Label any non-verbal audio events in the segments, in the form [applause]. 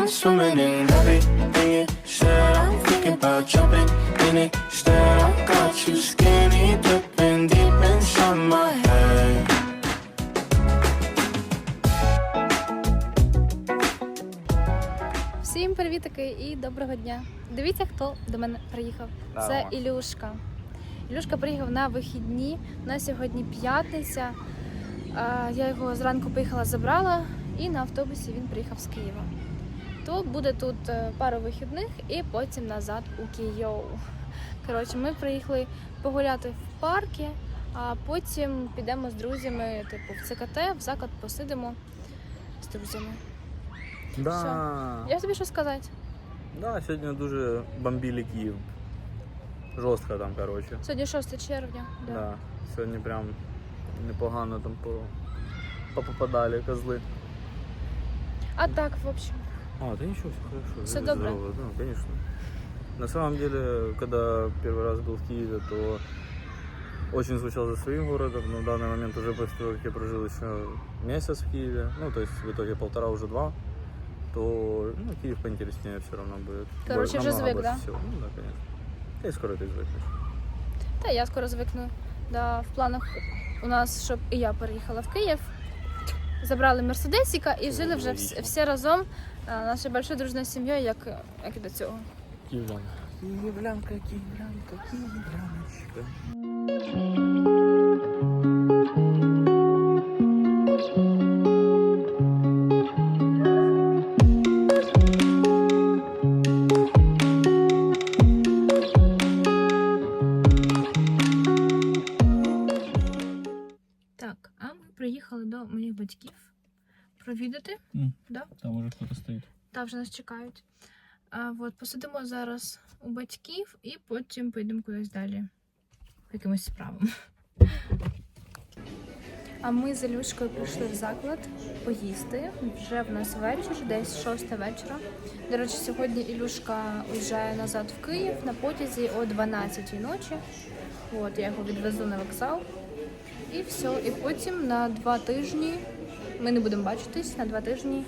I'm swimming in everything you said. I'm thinking about jumping in it. Instead, I got you skinny dipping deep inside my head. Всім привітики і доброго дня. Дивіться, хто до мене приїхав. Це Ілюшка. Ілюшка приїхав на вихідні. На сьогодні п'ятниця. Я його зранку поїхала, забрала, і на автобусі він приїхав з Києва. То буде тут е, пару вихідних і потім назад у Київ. Коротше, ми приїхали погуляти в парки, а потім підемо з друзями, типу, в ЦКТ, в заклад посидимо з друзями. Да. Я тобі що сказати? Да, сьогодні дуже бомбили Київ. Жорстко там, коротше. Сьогодні 6 червня. Да. Да. Сьогодні прям непогано там по... попадали козли. А так, в общем. А, да ничего, все хорошо. Всё живы, добро? здоровы, Да, конечно. На самом деле, когда первый раз был в Киеве, то очень скучал за своим городом, но в данный момент уже после того, как я прожил еще месяц в Киеве, ну, то есть в итоге полтора, уже два, то ну, Киев поинтереснее все равно будет. Короче, Бо- уже намного звык, больше да? всего. Ну, да, конечно. Да и скоро ты звыкнешь. Та я скоро звикну. Да, в планах у нас, щоб і я переїхала в Київ. Забрали мерседесіка і жили вже всі, Логічно. всі разом а, нашою большою дружною сім'єю, як, як і до цього. Киевлянка. Киевлянка, киевлянка, киевляночка. Провідати. М. Да? Там уже кто-то стоит. Та вже нас чекають. А, от, посидимо зараз у батьків і потім поїдемо кудись далі. По якимось справам. А ми з Ілюшкою прийшли в заклад поїсти. Вже в нас вечір, десь шоста вечора. До речі, сьогодні Ілюшка уїжджає назад в Київ на потязі о 12-й ночі. От, я його відвезу на вокзал. І все. І потім на два тижні ми не будемо бачитись. На два тижні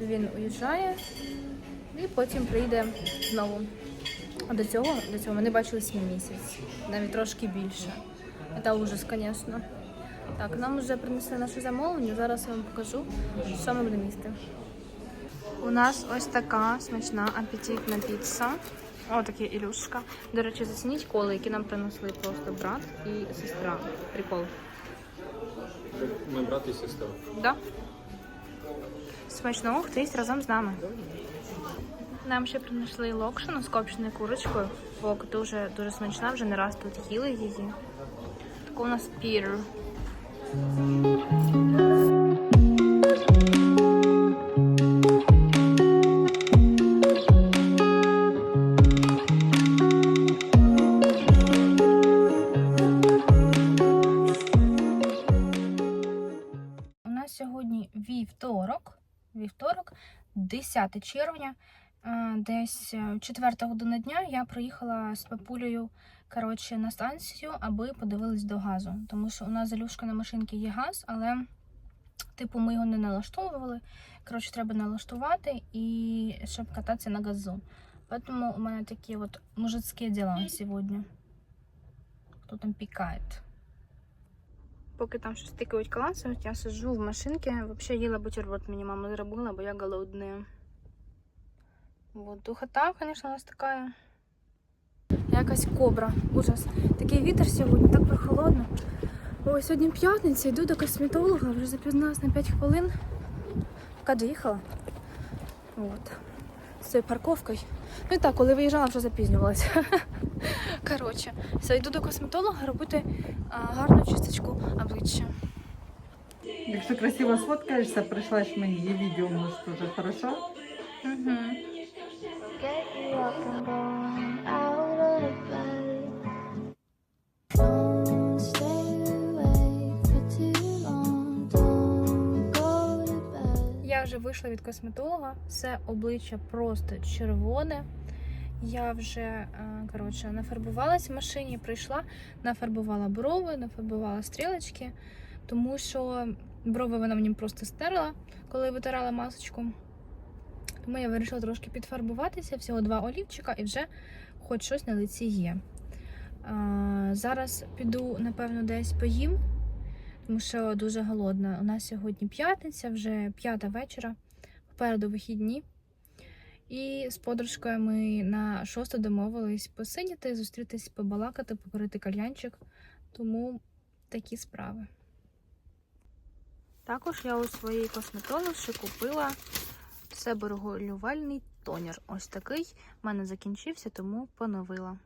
він уїжджає і потім прийде знову. А до цього, до цього ми не бачились місяць, навіть трошки більше. Це ужас, звісно. Так, нам вже принесли наше замовлення. Зараз я вам покажу, що ми будемо їсти. У нас ось така смачна апетитна піца. О, таке Ілюшка. До речі, зацініть коли, які нам принесли просто брат і сестра. Прикол. Мой брат і сестра. Да? Смачного хтось разом з нами. Нам ще принесли локшину з копченою курочкою. Ок, дуже дуже смачна, вже не раз тут їли її. Таку у нас пір. 10 червня, е, десь 4 година дня я приїхала з папулею коротше, на станцію, аби подивились до газу. Тому що у нас залюшка на машинці є газ, але типу ми його не налаштовували. Коротше, треба налаштувати і щоб кататися на газу. Тому у мене такі от мужицькі діла сьогодні. Хто там пікає? Поки там щось тикають клацають, я сиджу в машинці. Взагалі їла бутерброд, мені мама зробила, бо я голодна. Вот, духота, звісно, у нас така. Якась кобра. Ужас. Такий вітер сьогодні, так прохолодно. Ой, сьогодні п'ятниця, йду до косметолога, вже запізнилась на 5 хвилин. Поки доїхала. Вот. З цією парковкою. Ну і так, коли виїжджала, вже запізнювалася. [laughs] Коротше, все, йду до косметолога робити гарну чисточку обличчя. Якщо красиво сфоткаєшся, прийшлеш мені і відео можеш теж, хорошо? Угу. Я вже вийшла від косметолога, все обличчя просто червоне. Я вже е, коротше, нафарбувалась в машині, прийшла, нафарбувала брови, нафарбувала стрілочки, тому що брови вона мені просто стерла, коли витирала масочку. Тому я вирішила трошки підфарбуватися, всього два олівчика, і вже хоч щось на лиці є. А, зараз піду, напевно, десь поїм, тому що дуже голодна. У нас сьогодні п'ятниця, вже п'ята вечора, попереду вихідні. І з подружкою ми на шосту домовились посидіти, зустрітись, побалакати, покорити кальянчик. Тому такі справи. Також я у своїй косметологші купила себорегулювальний тонер. Ось такий. У мене закінчився, тому поновила.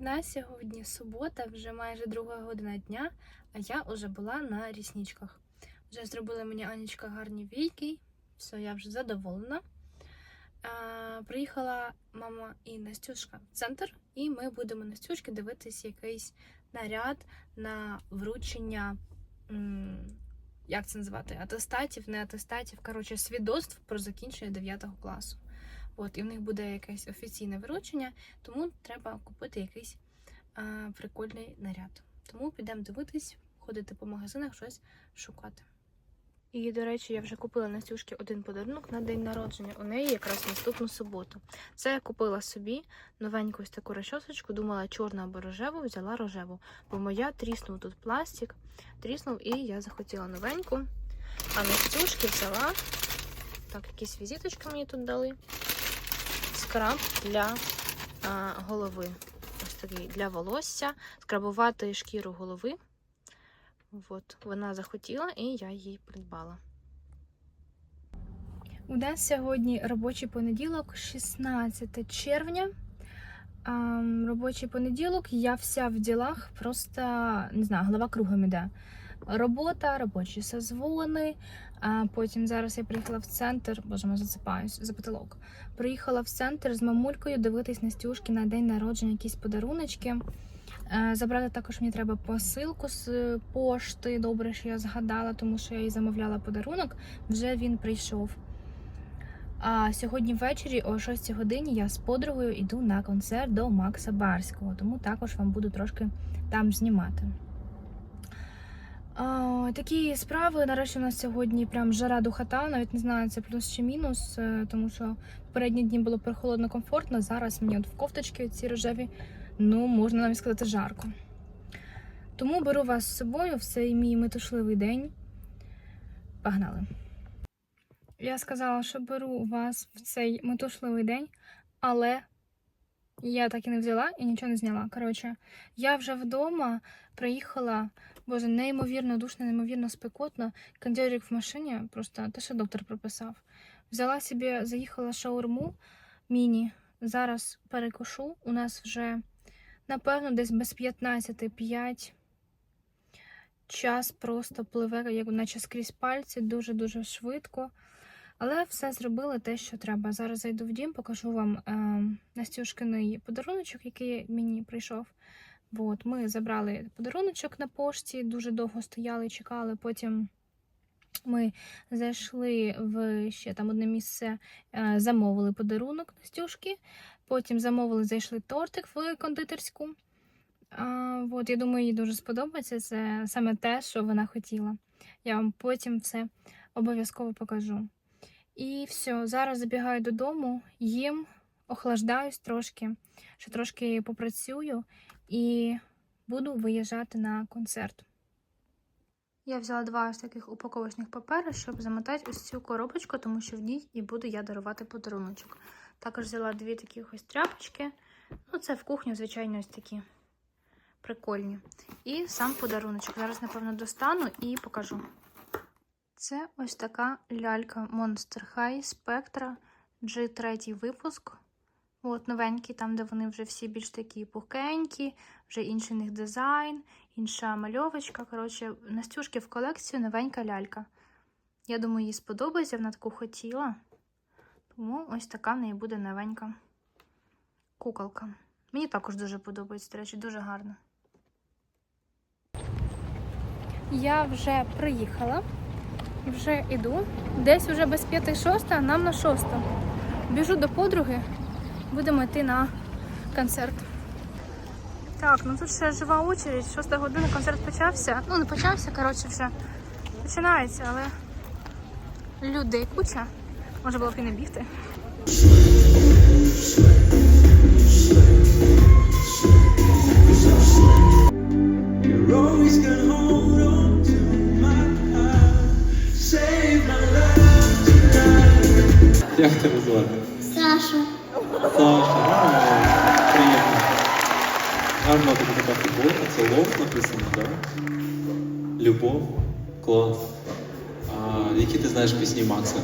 У нас сьогодні субота, вже майже друга година дня, а я вже була на рісничках. Вже зробила мені Анічка гарні війки, все, я вже задоволена. Приїхала мама і Настюшка в центр, і ми будемо Настюшки дивитись якийсь наряд на вручення. Як це назвати? Атестатів, не атестатів, коротше, свідоцтв про закінчення 9 класу. От, і в них буде якесь офіційне вручення, тому треба купити якийсь а, прикольний наряд. Тому підемо дивитись, ходити по магазинах, щось шукати. І, до речі, я вже купила Настюшки один подарунок на день народження. У неї якраз наступну суботу. Це я купила собі новеньку ось таку розчосочку, думала чорну або рожеву, взяла рожеву. Бо моя тріснув тут пластик, тріснув, і я захотіла новеньку. А Настюшки взяла. Так, якісь візиточки мені тут дали. Скраб для а, голови. Ось такий для волосся, скрабувати шкіру голови. От, вона захотіла, і я їй придбала. У нас сьогодні робочий понеділок, 16 червня. Робочий понеділок, я вся в ділах, просто не знаю, голова кругом іде. Робота, робочі созвони. А потім зараз я приїхала в центр, боже, ми засипаюсь за потолок. Приїхала в центр з мамулькою дивитись Настюшки на день народження якісь подаруночки. Е, Забрати також мені треба посилку з пошти. Добре, що я згадала, тому що я їй замовляла подарунок. Вже він прийшов. А сьогодні ввечері о 6 годині я з подругою йду на концерт до Макса Барського, тому також вам буду трошки там знімати. А, такі справи. Нарешті у нас сьогодні прям жара духота, навіть не знаю, це плюс чи мінус, е, тому що попередні дні було прохолодно, комфортно. Зараз мені от в кофточки ці рожеві, ну можна навіть сказати, жарко. Тому беру вас з собою в цей мій метушливий день. Погнали! Я сказала, що беру вас в цей метушливий день, але я так і не взяла і нічого не зняла. Коротше, я вже вдома приїхала, боже, неймовірно душно, неймовірно спекотно. Кондьорик в машині, просто те, що доктор прописав. Взяла собі, заїхала шаурму міні. Зараз перекушу. У нас вже, напевно, десь без 15 5 час просто пливе, як наче скрізь пальці, дуже-дуже швидко. Але все зробили те, що треба. Зараз зайду в дім, покажу вам е, Настюшкиний подаруночок, який мені прийшов. От, ми забрали подаруночок на пошті, дуже довго стояли, чекали. Потім ми зайшли в ще там одне місце, е, замовили подарунок Настюшки. Потім замовили, зайшли тортик в кондитерську. А, от, я думаю, їй дуже сподобається. Це саме те, що вона хотіла. Я вам потім все обов'язково покажу. І все, зараз забігаю додому, їм, охлаждаюсь трошки, ще трошки попрацюю і буду виїжджати на концерт. Я взяла два ось таких упаковочних папери, щоб замотати ось цю коробочку, тому що в ній і буду я дарувати подаруночок. Також взяла дві такі ось тряпочки. Ну, це в кухню, звичайно, ось такі прикольні. І сам подаруночок. Зараз, напевно, достану і покажу. Це ось така лялька Monster High Spectra G3 випуск. От новенький, там, де вони вже всі більш такі пухенькі, вже інший них дизайн, інша мальовочка. Коротше, Настюшки в колекцію новенька лялька. Я думаю, їй сподобається, вона таку хотіла. Тому ось така в неї буде новенька куколка. Мені також дуже подобається, до речі, дуже гарно. Я вже приїхала, вже йду. Десь вже без п'яти шоста, а нам на шоста. Біжу до подруги, будемо йти на концерт. Так, ну тут ще жива очередь, 6 година концерт почався. Ну, не почався, коротше, вже починається, але людей куча. Може було б і не бігти. Як тебе звати? Саша. Саша. Приємно. Гарно тобі така футболка. Це лов написано, так? Любов. Клас. А, які ти знаєш пісні Макса?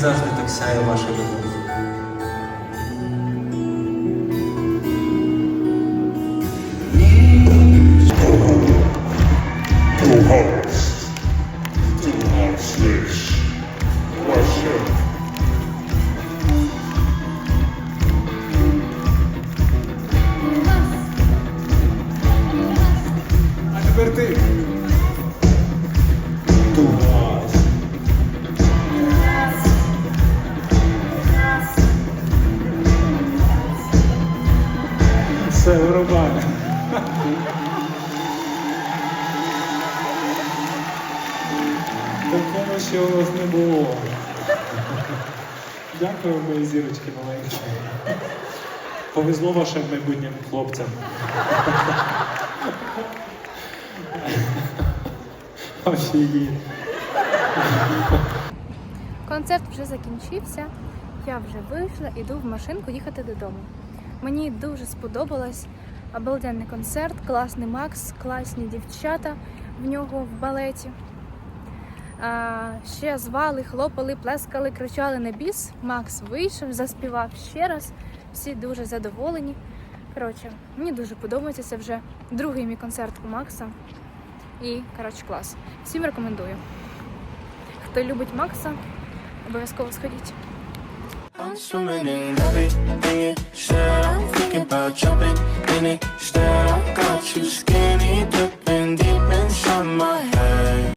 Завжди так сяє ваша любов. А у вас не було. Дякую, мої зірочки маленькі. Повезло вашим майбутнім хлопцям. Концерт вже закінчився. Я вже вийшла, іду в машинку їхати додому. Мені дуже сподобалось. Обалденний концерт, класний Макс, класні дівчата в нього в балеті. Ще звали, хлопали, плескали, кричали на біс. Макс вийшов, заспівав ще раз. Всі дуже задоволені. Коротше, мені дуже подобається. Це вже другий мій концерт у Макса. І коротше, клас. Всім рекомендую. Хто любить Макса, обов'язково сходіть. I'm swimming in everything you said. I'm thinking about jumping in it. Instead, I got you scared.